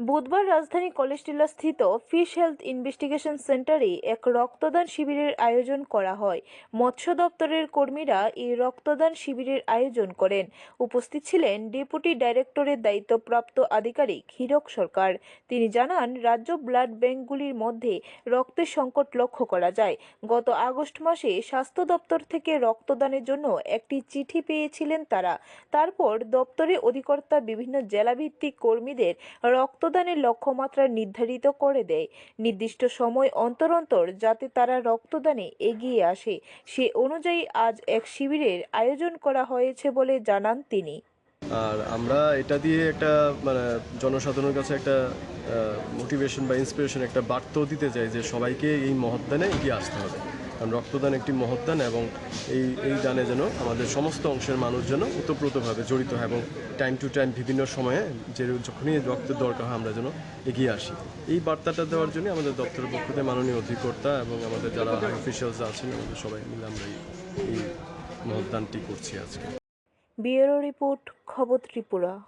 বুধবার রাজধানী কলেজ টিলা স্থিত ফিশ হেলথ ইনভেস্টিগেশন সেন্টারে এক রক্তদান শিবিরের আয়োজন করা হয়। মৎস্য দপ্তরের কর্মীরা এই রক্তদান শিবিরের আয়োজন করেন। উপস্থিত ছিলেন ডেপুটি ডাইরেক্টরের দায়িত্বপ্রাপ্ত আধিকারিক হীরক সরকার। তিনি জানান, রাজ্য ব্লাড ব্যাংকগুলির মধ্যে রক্তের সংকট লক্ষ্য করা যায়। গত আগস্ট মাসে স্বাস্থ্য দপ্তর থেকে রক্তদানের জন্য একটি চিঠি পেয়েছিলেন তারা। তারপর দপ্তরে অধিকর্তা বিভিন্ন জেলাভিত্তিক কর্মীদের রক্তদানের লক্ষ্যমাত্রা নির্ধারিত করে দেয়। নির্দিষ্ট সময় অন্তর অন্তর যাতে তারা রক্তদানে এগিয়ে আসে, সে অনুযায়ী আজ এক শিবিরের আয়োজন করা হয়েছে বলে জানান তিনি। আর আমরা এটা দিয়ে একটা মানে জনসাধারণের কাছে একটা মোটিভেশন বা ইন্সপিরেশন একটা বার্তাও দিতে চাই যে সবাইকে এই মহৎদানে এগিয়ে আসতে হবে। কারণ রক্তদান একটি মহৎদান এবং এই এই দানে যেন আমাদের সমস্ত অংশের মানুষ যেন ওতপ্রোতভাবে জড়িত হয় এবং টাইম টু টাইম বিভিন্ন সময়ে যে যখনই রক্তের দরকার হয় আমরা যেন এগিয়ে আসি। এই বার্তাটা দেওয়ার জন্য আমাদের দপ্তরের পক্ষ থেকে মাননীয় অধিকর্তা এবং আমাদের যারা অফিসিয়ালস আছেন, আমাদের সবাই মিলে আমরা এই- মহৎদানটি করছি আজকে। ব্যুরো রিপোর্ট, খবর ত্রিপুরা।